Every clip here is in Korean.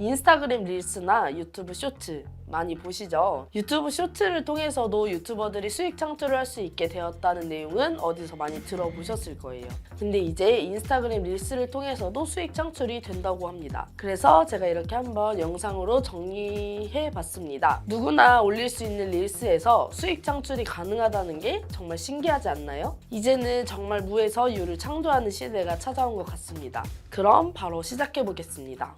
인스타그램 릴스나 유튜브 쇼츠 많이 보시죠? 유튜브 쇼츠를 통해서도 유튜버들이 수익 창출을 할 수 있게 되었다는 내용은 어디서 많이 들어보셨을 거예요. 근데 이제 인스타그램 릴스를 통해서도 수익 창출이 된다고 합니다. 그래서 제가 이렇게 한번 영상으로 정리해 봤습니다. 누구나 올릴 수 있는 릴스에서 수익 창출이 가능하다는 게 정말 신기하지 않나요? 이제는 정말 무에서 유를 창조하는 시대가 찾아온 것 같습니다. 그럼 바로 시작해 보겠습니다.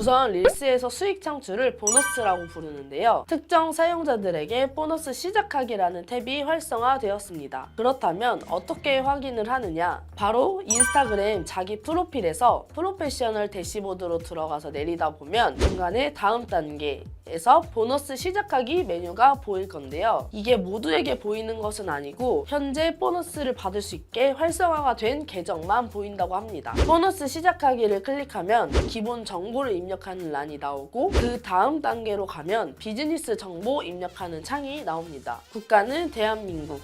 우선 릴스에서 수익 창출을 보너스라고 부르는데요. 특정 사용자들에게 보너스 시작하기라는 탭이 활성화되었습니다. 그렇다면 어떻게 확인을 하느냐? 바로 인스타그램 자기 프로필에서 프로페셔널 대시보드로 들어가서 내리다 보면 중간에 다음 단계에서 보너스 시작하기 메뉴가 보일 건데요. 이게 모두에게 보이는 것은 아니고 현재 보너스를 받을 수 있게 활성화가 된 계정만 보인다고 합니다. 보너스 시작하기를 클릭하면 기본 정보를 입력 하는 란이 나오고 그 다음 단계로 가면 비즈니스 정보 입력하는 창이 나옵니다. 국가는 대한민국.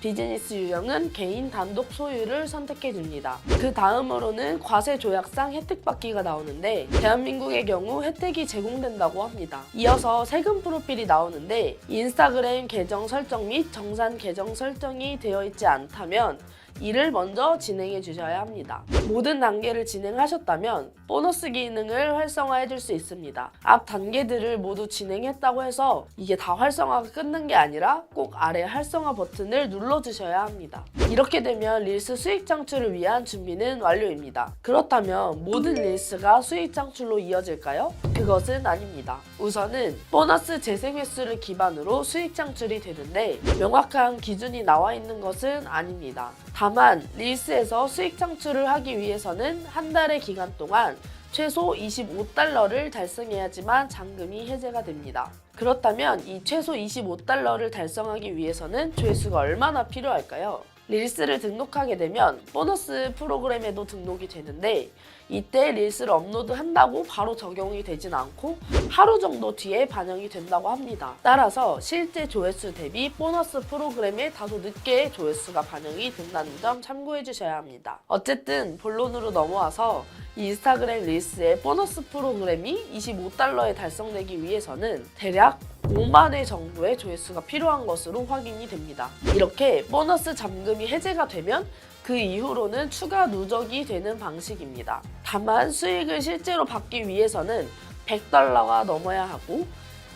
비즈니스 유형은 개인 단독 소유를 선택해 줍니다. 그 다음으로는 과세 조약상 혜택 받기가 나오는데 대한민국의 경우 혜택이 제공된다고 합니다. 이어서 세금 프로필이 나오는데 인스타그램 계정 설정 및 정산 계정 설정이 되어 있지 않다면 이를 먼저 진행해 주셔야 합니다. 모든 단계를 진행하셨다면 보너스 기능을 활성화해 줄 수 있습니다. 앞 단계들을 모두 진행했다고 해서 이게 다 활성화가 끝난 게 아니라 꼭 아래 활성화 버튼을 눌러 주셔야 합니다. 이렇게 되면 릴스 수익 창출을 위한 준비는 완료입니다. 그렇다면 모든 릴스가 수익 창출로 이어질까요? 그것은 아닙니다. 우선은 보너스 재생 횟수를 기반으로 수익 창출이 되는데 명확한 기준이 나와 있는 것은 아닙니다. 다만 릴스에서 수익 창출을 하기 위해서는 한 달의 기간 동안 최소 25달러를 달성해야지만 잔금이 해제가 됩니다. 그렇다면 이 최소 25달러를 달성하기 위해서는 조회수가 얼마나 필요할까요? 릴스를 등록하게 되면 보너스 프로그램에도 등록이 되는데 이때 릴스를 업로드 한다고 바로 적용이 되진 않고 하루 정도 뒤에 반영이 된다고 합니다. 따라서 실제 조회수 대비 보너스 프로그램에 다소 늦게 조회수가 반영이 된다는 점 참고해 주셔야 합니다. 어쨌든 본론으로 넘어와서 인스타그램 릴스의 보너스 프로그램이 25달러에 달성되기 위해서는 대략 5만 회 정도의 조회수가 필요한 것으로 확인이 됩니다. 이렇게 보너스 잠금이 해제가 되면 그 이후로는 추가 누적이 되는 방식입니다. 다만 수익을 실제로 받기 위해서는 100달러가 넘어야 하고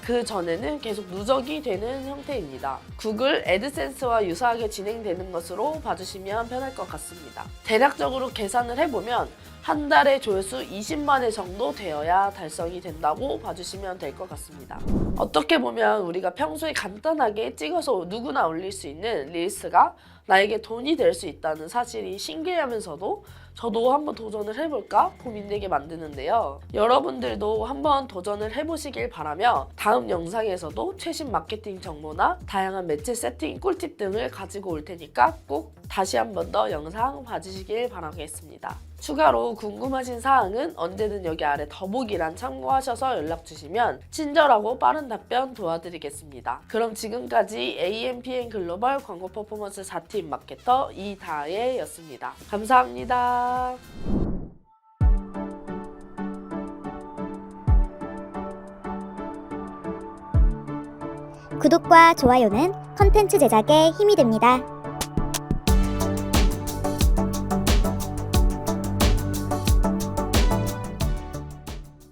그 전에는 계속 누적이 되는 형태입니다. 구글 애드센스와 유사하게 진행되는 것으로 봐주시면 편할 것 같습니다. 대략적으로 계산을 해보면 한 달에 조회수 20만 회 정도 되어야 달성이 된다고 봐주시면 될 것 같습니다. 어떻게 보면 우리가 평소에 간단하게 찍어서 누구나 올릴 수 있는 릴스가 나에게 돈이 될 수 있다는 사실이 신기하면서도 저도 한번 도전을 해볼까 고민되게 만드는데요. 여러분들도 한번 도전을 해보시길 바라며 다음 영상에서도 최신 마케팅 정보나 다양한 매체 세팅 꿀팁 등을 가지고 올 테니까 꼭 다시 한 번 더 영상 봐주시길 바라겠습니다. 추가로 궁금하신 사항은 언제든 여기 아래 더보기란 참고하셔서 연락 주시면 친절하고 빠른 답변 도와드리겠습니다. 그럼 지금까지 AMPN 글로벌 광고 퍼포먼스 4팀 마케터 이다혜였습니다. 감사합니다. 구독과 좋아요는 컨텐츠 제작에 힘이 됩니다.